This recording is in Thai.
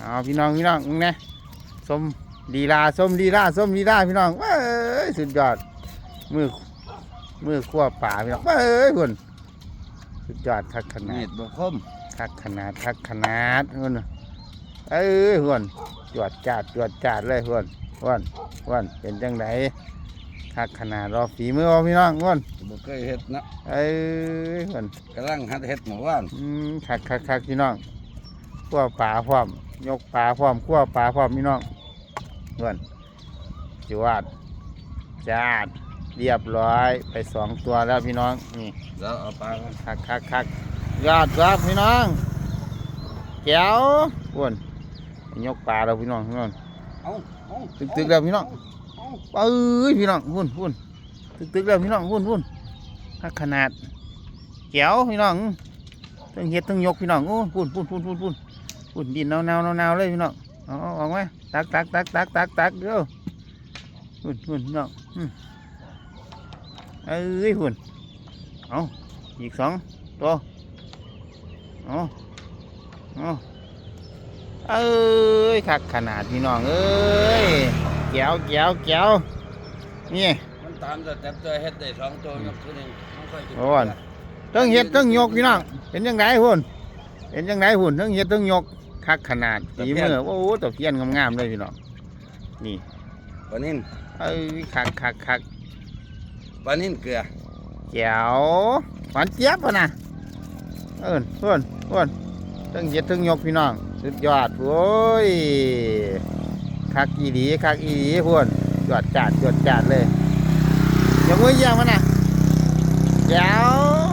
เอาพี่น้องพี่น้องมึงนะส้มลีลาส้มลีลาส้มลีลาพี่น้องเอ้ยสุดยอดมือมือขั้วป่าพี่น้องเอ้ยคุณสุดยอดคักขนามีดดบ่คมคักขนาดคักขนาดคุณเอ้ยคุณจวดจาดจวดจาดเลยคุณคุณคุณเป็นจังไดคักขนาดรอฝีมือบ่พี่น้องคุณบ่เคยเฮ็ดนะเอ้ยคุณกำลังหัดเฮ็ดหมู่บ้านอืมคักคักคักพี่น้องขั้วปลาพร้อม ยกปลาพร้อมขั้วปลาพร้อมพี่น้องเพื่อนจวดจาดเรียบร้อยไปสองตัวแล้วพี่น้องนี่แล้วเอาปลากันคักคักคักยอดครับพี่น้องแก้วอ้วนยกปลาแล้วพี่น้องพี่น้องเอาเอาตึกๆแล้วพี่น้องเอาเอ้ยพี่น้องพุ่นพุ่นตึกตึกๆแล้วพี่น้องพุ่นพุ่นคักขนาดแก้วพี่น้องทั้งเฮ็ดทั้งยกพี่น้องโอ้พุ่นพุ่นพุ่นพุ่นพุ่น พุ่นดินเนาเนาเนาเนาเลยพี่น้องเอาเอาออกมาตักตักตักตักตักตักเด้อพุ่นพุ่นพี่น้องอืมเอ้ยพุ่นเอาอีกสองตัวเอาเอาเอ้ยคักขนาดพี่น้องเอ้ยแก้วแก้วแก้วนี่มันตามสเต็ปตัวเฮ็ดได้สองตัวยกตัวหนึงมันค่อยจะโอ้ยทั้งเฮ็ดทั้งยกพี่น้องเป็นยังไงหุ่นเป็นยังไงหุ่นทั้งเฮ็ดทั้งยก คักขนาดฝีมือโอ้โหตะเพียนงามๆเลยพี่น้องนี่ปลานิ่นเอ้ยคักคักคักปลานิ่นเกลือแจ๋วหวานเจี๊ยบปะนะเอิ้นเพื่อนเพื่อนทั้งเฮ็ดทั้งยกพี่น้องสุดยอดโอ้ยคักอีหลีคักอีหลีเพื่อนจวดจาดจวดจาดเลยยกมือเยี่ยมมันนะแจ๋ว